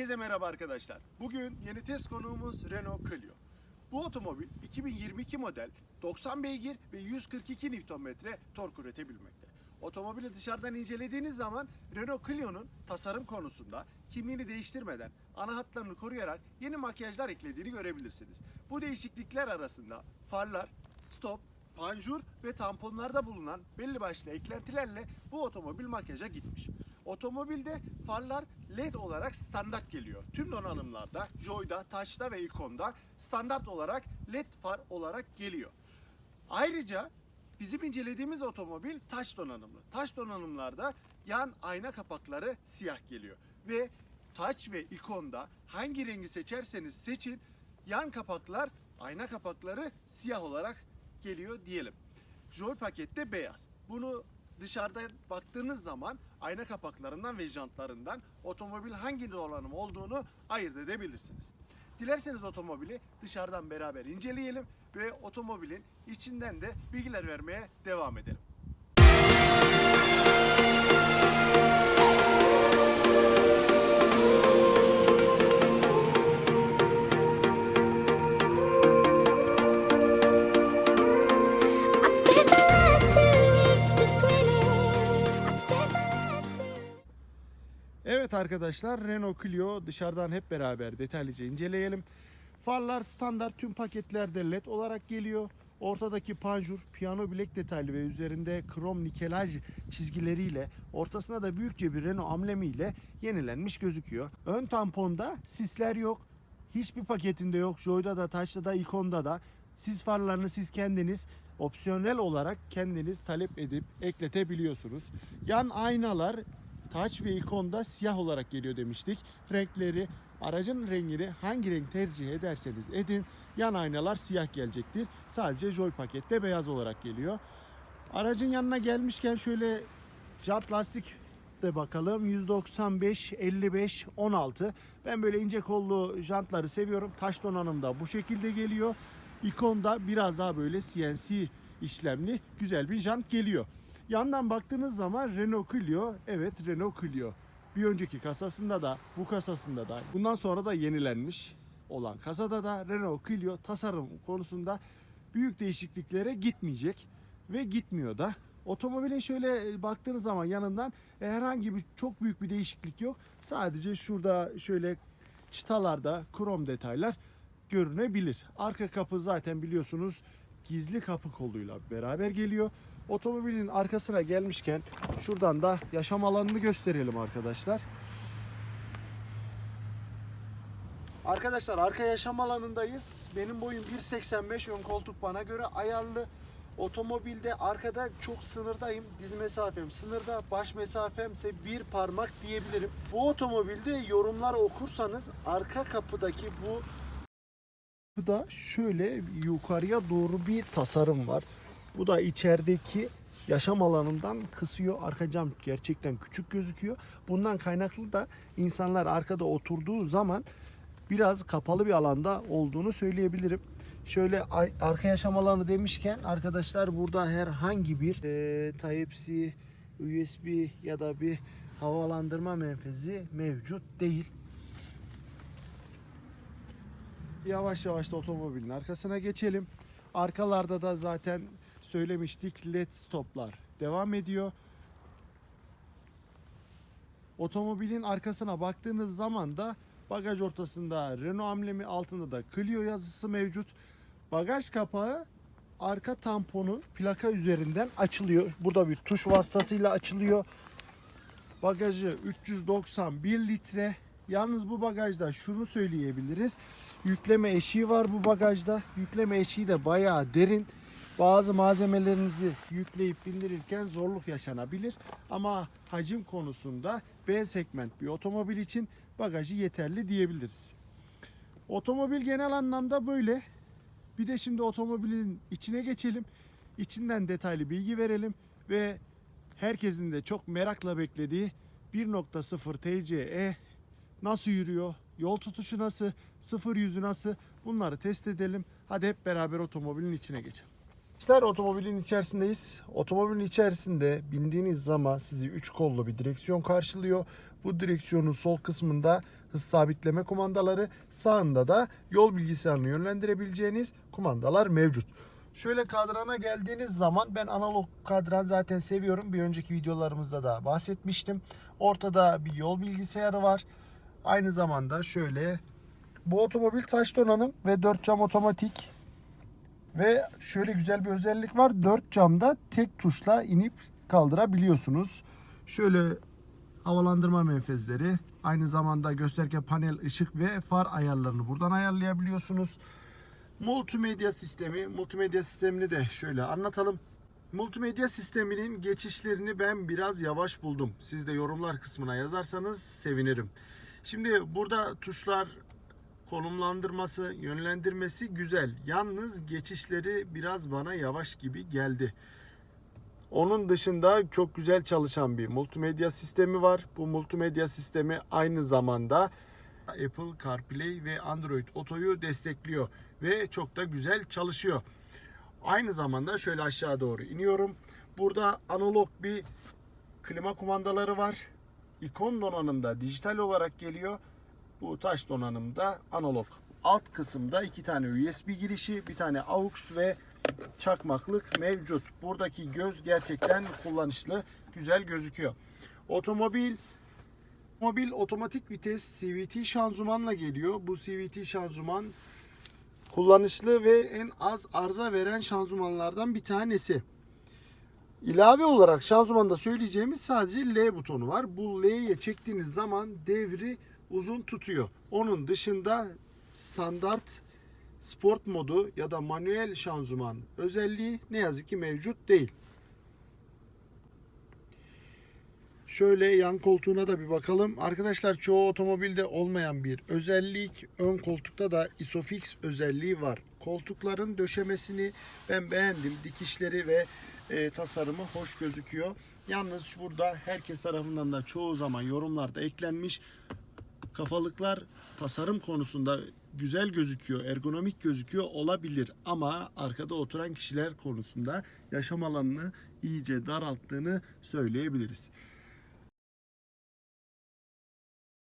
Herkese merhaba arkadaşlar. Bugün yeni test konuğumuz Renault Clio. Bu otomobil 2022 model 90 beygir ve 142 Nm tork üretebilmekte. Otomobili dışarıdan incelediğiniz zaman Renault Clio'nun tasarım konusunda kimliğini değiştirmeden ana hatlarını koruyarak yeni makyajlar eklediğini görebilirsiniz. Bu değişiklikler arasında farlar, stop, panjur ve tamponlarda bulunan belli başlı eklentilerle bu otomobil makyaja gitmiş. Otomobilde farlar LED olarak standart geliyor. Tüm donanımlarda, Joy'da, Touch'da ve Icon'da standart olarak LED far olarak geliyor. Ayrıca bizim incelediğimiz otomobil taş donanımlı. Taş donanımlarda yan ayna kapakları siyah geliyor. Ve taç ve ikonda hangi rengi seçerseniz seçin yan kapaklar ayna kapakları siyah olarak geliyor diyelim. Joy pakette beyaz. Bunu dışarıda baktığınız zaman ayna kapaklarından ve jantlarından otomobil hangi donanım olduğunu ayırt edebilirsiniz. Dilerseniz otomobili dışarıdan beraber inceleyelim ve otomobilin içinden de bilgiler vermeye devam edelim. Evet arkadaşlar Renault Clio dışarıdan hep beraber detaylıca inceleyelim. Farlar standart tüm paketlerde led olarak geliyor. Ortadaki panjur piyano bilek detaylı ve üzerinde krom nikelaj çizgileriyle ortasına da büyükçe bir Renault amblemiyle yenilenmiş gözüküyor. Ön tamponda sisler yok. Hiçbir paketinde yok. Joy'da da, Touch'ta da, Icon'da da. Sis farlarını siz kendiniz opsiyonel olarak kendiniz talep edip ekletebiliyorsunuz. Yan aynalar Touch ve ikonda siyah olarak geliyor demiştik. Renkleri, aracın rengini hangi renk tercih ederseniz edin yan aynalar siyah gelecektir. Sadece Joy pakette beyaz olarak geliyor. Aracın yanına gelmişken şöyle jant lastik de bakalım. 195, 55, 16. Ben böyle ince kollu jantları seviyorum. Taş donanım da bu şekilde geliyor. İkonda biraz daha böyle CNC işlemli güzel bir jant geliyor. Yandan baktığınız zaman Renault Clio, evet Renault Clio. Bir önceki kasasında da, bu kasasında da, bundan sonra da yenilenmiş olan kasada da Renault Clio tasarım konusunda büyük değişikliklere gitmeyecek ve gitmiyor da. Otomobilin şöyle baktığınız zaman yanından e, herhangi bir çok büyük bir değişiklik yok. Sadece şurada şöyle çıtalarda krom detaylar görünebilir. Arka kapı zaten biliyorsunuz gizli kapı koluyla beraber geliyor. Otomobilin arkasına gelmişken şuradan da yaşam alanını gösterelim arkadaşlar. Arkadaşlar arka yaşam alanındayız. Benim boyum 1.85 ön koltuk bana göre ayarlı. Otomobilde arkada çok sınırdayım. Diz mesafem sınırda. Baş mesafem ise bir parmak diyebilirim. Bu otomobilde yorumlar okursanız arka kapıdaki bu bu da şöyle yukarıya doğru bir tasarım var. Bu da içerideki yaşam alanından kısıyor. Arka cam gerçekten küçük gözüküyor. Bundan kaynaklı da insanlar arkada oturduğu zaman biraz kapalı bir alanda olduğunu söyleyebilirim. Şöyle ar- arka yaşam alanı demişken arkadaşlar burada herhangi bir e, Type-C, USB ya da bir havalandırma menfezi mevcut değil. Yavaş yavaş da otomobilin arkasına geçelim. Arkalarda da zaten söylemiştik led stoplar devam ediyor. Otomobilin arkasına baktığınız zaman da bagaj ortasında Renault amblemi altında da Clio yazısı mevcut. Bagaj kapağı arka tamponu plaka üzerinden açılıyor. Burada bir tuş vasıtasıyla açılıyor. Bagajı 391 litre. Yalnız bu bagajda şunu söyleyebiliriz. Yükleme eşiği var bu bagajda. Yükleme eşiği de bayağı derin. Bazı malzemelerinizi yükleyip bindirirken zorluk yaşanabilir. Ama hacim konusunda B segment bir otomobil için bagajı yeterli diyebiliriz. Otomobil genel anlamda böyle. Bir de şimdi otomobilin içine geçelim. İçinden detaylı bilgi verelim ve herkesin de çok merakla beklediği 1.0 TCE nasıl yürüyor, yol tutuşu nasıl, sıfır yüzü nasıl bunları test edelim. Hadi hep beraber otomobilin içine geçelim. İşler otomobilin içerisindeyiz. Otomobilin içerisinde bindiğiniz zaman sizi 3 kollu bir direksiyon karşılıyor. Bu direksiyonun sol kısmında hız sabitleme kumandaları, sağında da yol bilgisayarını yönlendirebileceğiniz kumandalar mevcut. Şöyle kadrana geldiğiniz zaman ben analog kadran zaten seviyorum. Bir önceki videolarımızda da bahsetmiştim. Ortada bir yol bilgisayarı var. Aynı zamanda şöyle bu otomobil taş donanım ve 4 cam otomatik. Ve şöyle güzel bir özellik var. 4 camda tek tuşla inip kaldırabiliyorsunuz. Şöyle havalandırma menfezleri, aynı zamanda gösterge panel, ışık ve far ayarlarını buradan ayarlayabiliyorsunuz. Multimedya sistemi, multimedya sistemini de şöyle anlatalım. Multimedya sisteminin geçişlerini ben biraz yavaş buldum. Siz de yorumlar kısmına yazarsanız sevinirim. Şimdi burada tuşlar konumlandırması, yönlendirmesi güzel. Yalnız geçişleri biraz bana yavaş gibi geldi. Onun dışında çok güzel çalışan bir multimedya sistemi var. Bu multimedya sistemi aynı zamanda Apple CarPlay ve Android Auto'yu destekliyor ve çok da güzel çalışıyor. Aynı zamanda şöyle aşağı doğru iniyorum. Burada analog bir klima kumandaları var. İkon donanımda dijital olarak geliyor. Bu taş donanımda analog. Alt kısımda iki tane USB girişi, bir tane AUX ve çakmaklık mevcut. Buradaki göz gerçekten kullanışlı, güzel gözüküyor. Otomobil Otomobil otomatik vites CVT şanzımanla geliyor. Bu CVT şanzıman kullanışlı ve en az arıza veren şanzımanlardan bir tanesi. İlave olarak şanzımanda söyleyeceğimiz sadece L butonu var. Bu L'ye çektiğiniz zaman devri uzun tutuyor. Onun dışında standart sport modu ya da manuel şanzıman özelliği ne yazık ki mevcut değil. Şöyle yan koltuğuna da bir bakalım. Arkadaşlar çoğu otomobilde olmayan bir özellik. Ön koltukta da Isofix özelliği var. Koltukların döşemesini ben beğendim. Dikişleri ve e, tasarımı hoş gözüküyor. Yalnız burada herkes tarafından da çoğu zaman yorumlarda eklenmiş. Kafalıklar tasarım konusunda güzel gözüküyor, ergonomik gözüküyor olabilir ama arkada oturan kişiler konusunda yaşam alanını iyice daralttığını söyleyebiliriz.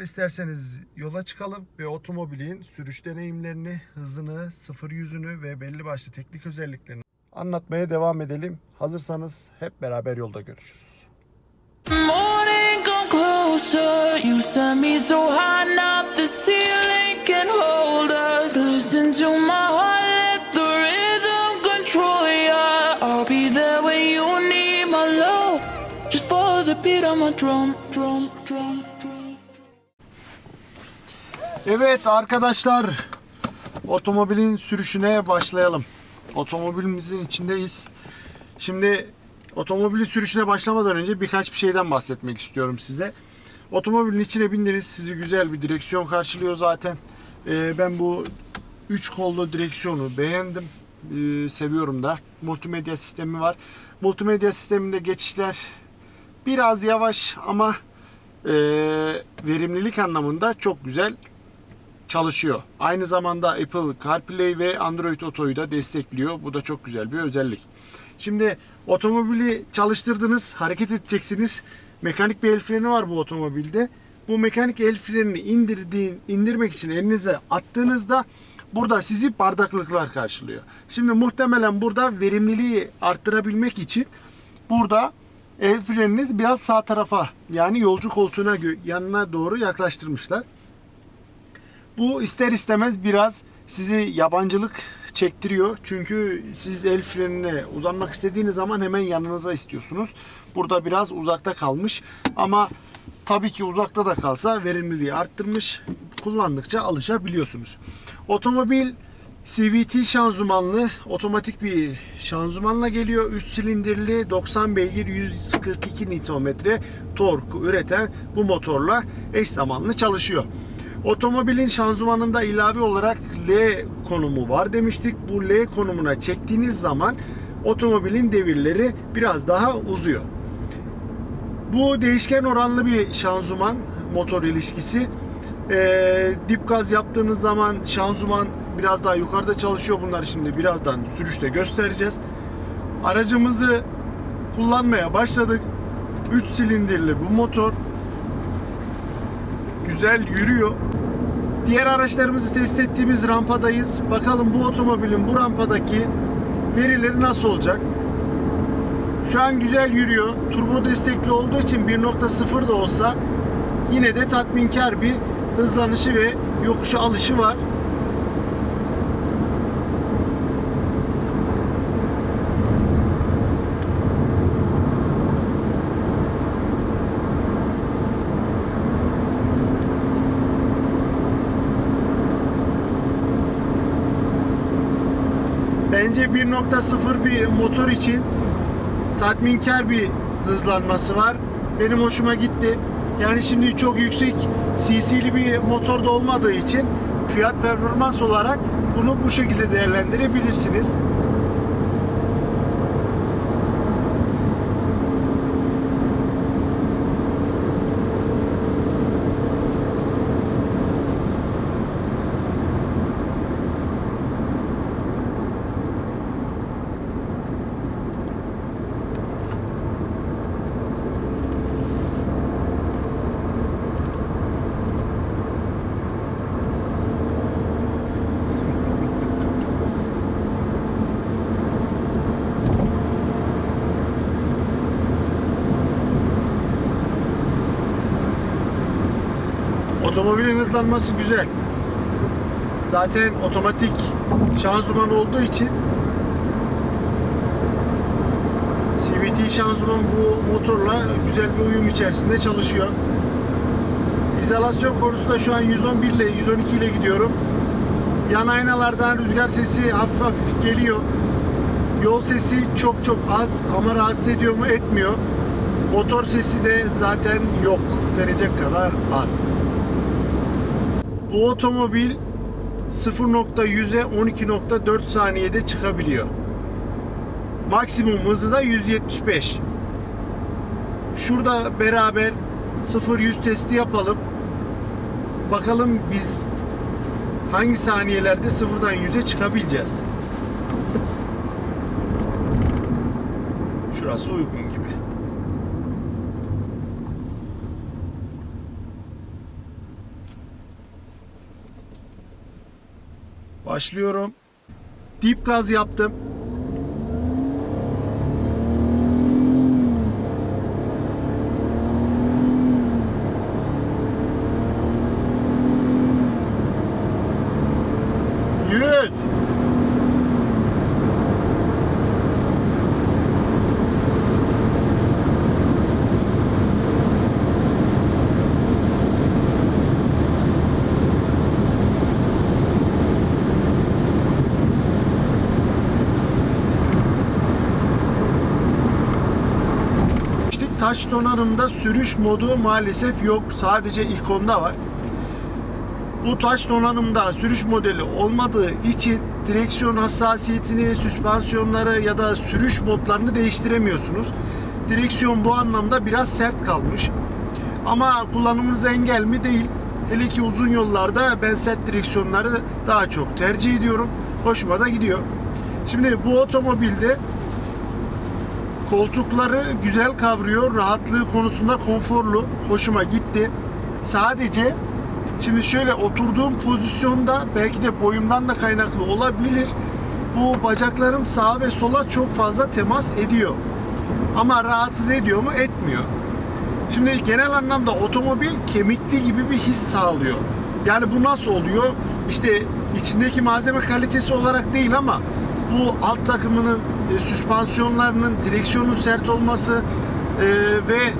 İsterseniz yola çıkalım ve otomobilin sürüş deneyimlerini, hızını, sıfır yüzünü ve belli başlı teknik özelliklerini anlatmaya devam edelim. Hazırsanız hep beraber yolda görüşürüz. Closer. You send me so high now the ceiling can hold us. Listen to my heart, let the rhythm control ya. I'll be there when you need my love. Just follow the beat of my drum, drum, drum, drum. Evet arkadaşlar otomobilin sürüşüne başlayalım. Otomobilimizin içindeyiz. Şimdi otomobilin sürüşüne başlamadan önce birkaç bir şeyden bahsetmek istiyorum size. Otomobilin içine bindiniz. Sizi güzel bir direksiyon karşılıyor zaten. Ee, ben bu 3 kollu direksiyonu beğendim. Ee, seviyorum da. Multimedya sistemi var. Multimedya sisteminde geçişler biraz yavaş ama e, verimlilik anlamında çok güzel çalışıyor. Aynı zamanda Apple CarPlay ve Android Auto'yu da destekliyor. Bu da çok güzel bir özellik. Şimdi otomobili çalıştırdınız, hareket edeceksiniz. Mekanik bir el freni var bu otomobilde. Bu mekanik el frenini indirdiğin, indirmek için elinize attığınızda burada sizi bardaklıklar karşılıyor. Şimdi muhtemelen burada verimliliği arttırabilmek için burada el freniniz biraz sağ tarafa yani yolcu koltuğuna yanına doğru yaklaştırmışlar. Bu ister istemez biraz sizi yabancılık çektiriyor. Çünkü siz el frenine uzanmak istediğiniz zaman hemen yanınıza istiyorsunuz. Burada biraz uzakta kalmış ama tabii ki uzakta da kalsa verimliliği arttırmış. Kullandıkça alışabiliyorsunuz. Otomobil CVT şanzımanlı otomatik bir şanzımanla geliyor. 3 silindirli 90 beygir 142 Nm tork üreten bu motorla eş zamanlı çalışıyor. Otomobilin şanzımanında ilave olarak L konumu var demiştik. Bu L konumuna çektiğiniz zaman otomobilin devirleri biraz daha uzuyor. Bu değişken oranlı bir şanzıman motor ilişkisi. Ee, dip gaz yaptığınız zaman şanzıman biraz daha yukarıda çalışıyor. Bunları şimdi birazdan sürüşte göstereceğiz. Aracımızı kullanmaya başladık. 3 silindirli bu motor. Güzel yürüyor. Diğer araçlarımızı test ettiğimiz rampadayız. Bakalım bu otomobilin bu rampadaki verileri nasıl olacak? Şu an güzel yürüyor. Turbo destekli olduğu için 1.0 da olsa yine de tatminkar bir hızlanışı ve yokuşa alışı var. Bence 1.0 bir motor için tatminkar bir hızlanması var. Benim hoşuma gitti. Yani şimdi çok yüksek cc'li bir motorda olmadığı için fiyat performans olarak bunu bu şekilde değerlendirebilirsiniz. Otomobilin hızlanması güzel. Zaten otomatik şanzıman olduğu için CVT şanzıman bu motorla güzel bir uyum içerisinde çalışıyor. İzolasyon konusunda şu an 111 ile 112 ile gidiyorum. Yan aynalardan rüzgar sesi hafif hafif geliyor. Yol sesi çok çok az ama rahatsız ediyor mu etmiyor. Motor sesi de zaten yok denecek kadar az. Bu otomobil 0.100'e 12.4 saniyede çıkabiliyor. Maksimum hızı da 175. Şurada beraber 0-100 testi yapalım. Bakalım biz hangi saniyelerde sıfırdan 100'e çıkabileceğiz. Şurası uygun gibi. Başlıyorum. Dip gaz yaptım. Taş donanımda sürüş modu maalesef yok. Sadece ikonda var. Bu taş donanımda sürüş modeli olmadığı için direksiyon hassasiyetini, süspansiyonları ya da sürüş modlarını değiştiremiyorsunuz. Direksiyon bu anlamda biraz sert kalmış. Ama kullanımınız engel mi değil. Hele ki uzun yollarda ben sert direksiyonları daha çok tercih ediyorum. Hoşuma da gidiyor. Şimdi bu otomobilde Koltukları güzel kavruyor. Rahatlığı konusunda konforlu. Hoşuma gitti. Sadece şimdi şöyle oturduğum pozisyonda belki de boyumdan da kaynaklı olabilir. Bu bacaklarım sağa ve sola çok fazla temas ediyor. Ama rahatsız ediyor mu? Etmiyor. Şimdi genel anlamda otomobil kemikli gibi bir his sağlıyor. Yani bu nasıl oluyor? İşte içindeki malzeme kalitesi olarak değil ama bu alt takımının e, süspansiyonlarının direksiyonun sert olması e, ve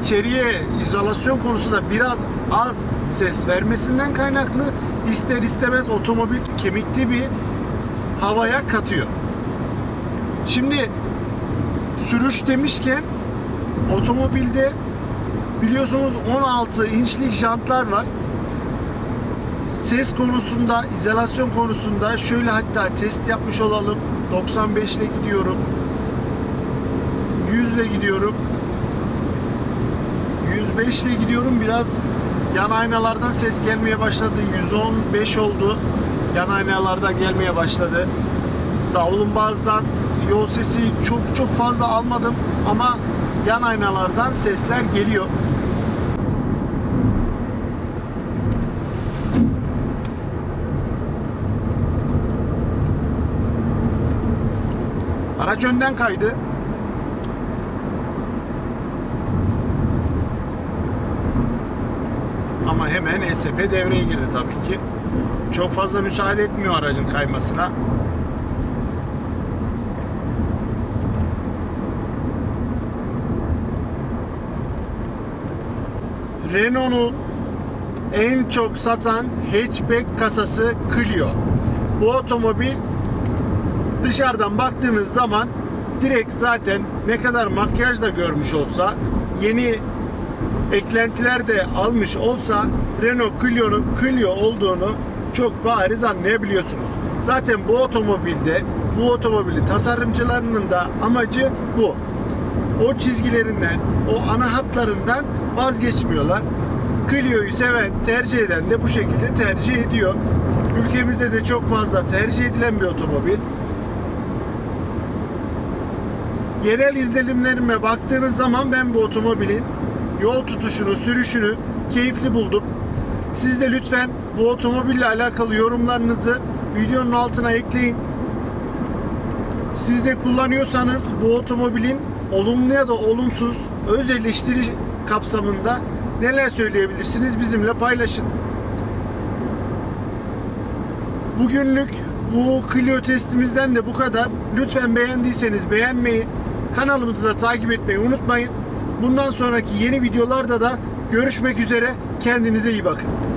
içeriye izolasyon konusunda biraz az ses vermesinden kaynaklı ister istemez otomobil kemikli bir havaya katıyor. Şimdi sürüş demişken otomobilde biliyorsunuz 16 inçlik jantlar var. Ses konusunda, izolasyon konusunda şöyle hatta test yapmış olalım. 95 ile gidiyorum. 100 ile gidiyorum. 105 ile gidiyorum. Biraz yan aynalardan ses gelmeye başladı. 115 oldu. Yan aynalardan gelmeye başladı. Davlumbazdan yol sesi çok çok fazla almadım ama yan aynalardan sesler geliyor. Araç önden kaydı. Ama hemen ESP devreye girdi tabii ki. Çok fazla müsaade etmiyor aracın kaymasına. Renault'un en çok satan hatchback kasası Clio. Bu otomobil dışarıdan baktığınız zaman direkt zaten ne kadar makyaj da görmüş olsa yeni eklentiler de almış olsa Renault Clio'nun Clio olduğunu çok bariz anlayabiliyorsunuz. Zaten bu otomobilde bu otomobilin tasarımcılarının da amacı bu. O çizgilerinden, o ana hatlarından vazgeçmiyorlar. Clio'yu seven, tercih eden de bu şekilde tercih ediyor. Ülkemizde de çok fazla tercih edilen bir otomobil. Genel izlenimlerime baktığınız zaman ben bu otomobilin yol tutuşunu, sürüşünü keyifli buldum. Siz de lütfen bu otomobille alakalı yorumlarınızı videonun altına ekleyin. Siz de kullanıyorsanız bu otomobilin olumlu ya da olumsuz öz eleştiri kapsamında neler söyleyebilirsiniz bizimle paylaşın. Bugünlük bu Clio testimizden de bu kadar. Lütfen beğendiyseniz beğenmeyi, kanalımızı da takip etmeyi unutmayın. Bundan sonraki yeni videolarda da görüşmek üzere. Kendinize iyi bakın.